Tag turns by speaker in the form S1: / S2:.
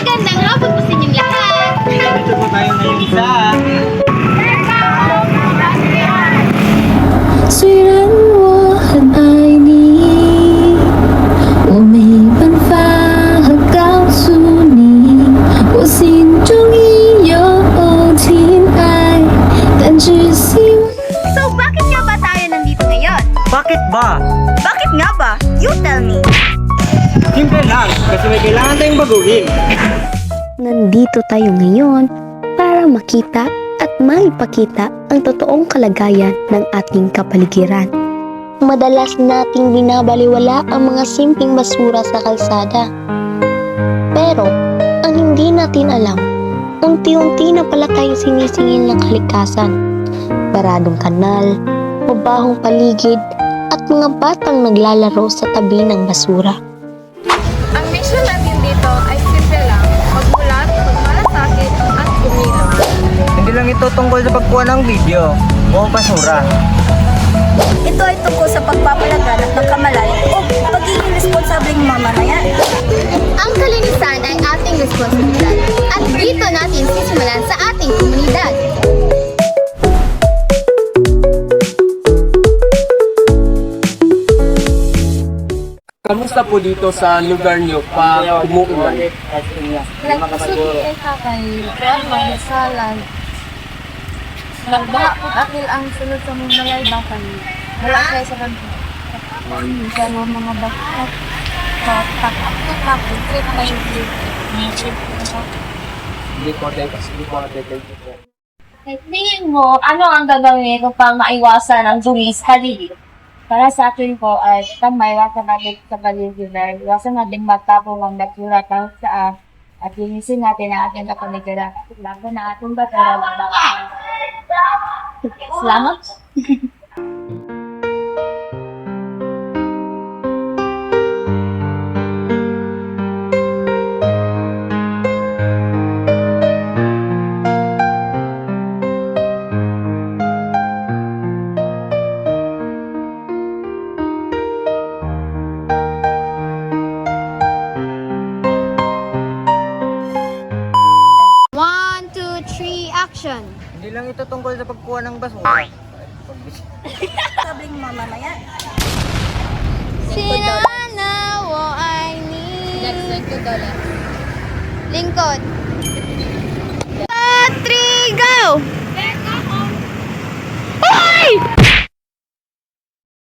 S1: Magandang hapon po sa inyong lahat.
S2: Dito po tayo ngayon sa...
S1: So bakit nga ba tayo nandito ngayon?
S2: Bakit ba?
S1: Bakit nga ba? You tell me!
S2: Lang, kasi may kailangan tayong baguhin.
S3: Nandito tayo ngayon para makita at maipakita ang totoong kalagayan ng ating kapaligiran. Madalas nating binabaliwala ang mga simpleng basura sa kalsada. Pero, ang hindi natin alam, unti-unti na pala tayo sinisingil ng kalikasan. Baradong kanal, mabahong paligid, at mga batang naglalaro sa tabi ng basura.
S2: Tungkol sa pagkuha ng video o basura.
S1: Ito ay tungkol sa pagpapalaga ng pagkamalay o pagiging responsableng mamamayan. Ang kalinisan ay ating responsibilidad at dito natin sisimulan sa ating komunidad.
S4: Kamusta po dito sa lugar niyo pag umuulan?
S5: Nagpasuti ay kakay, kuwan, magasalan. Nagbaha po akil ang sunod sa mga malay bakal. Wala kayo sa kanto. Sa mga bakal. So, tak-tak-tak, trip na yung trip. Mga trip na.
S4: Hindi po tayo kasi hindi po natin po.
S6: Tingin mo, ano ang gagawin upang maiwasan ang dumi sa paligid? Para sa akin po ay tamay iwasan natin sa paligid na iwasan natin matapong ang basura kahit saan at linisin natin ang ating kapaligiran. Lalo na ating basura ng mga Salamat.
S1: Action!
S2: Hindi lang ito tungkol sa pagkuha ng basura.
S1: Sabling mamamayan. Sinana wo ay ni
S5: Next, ulit.
S1: lingkod. One,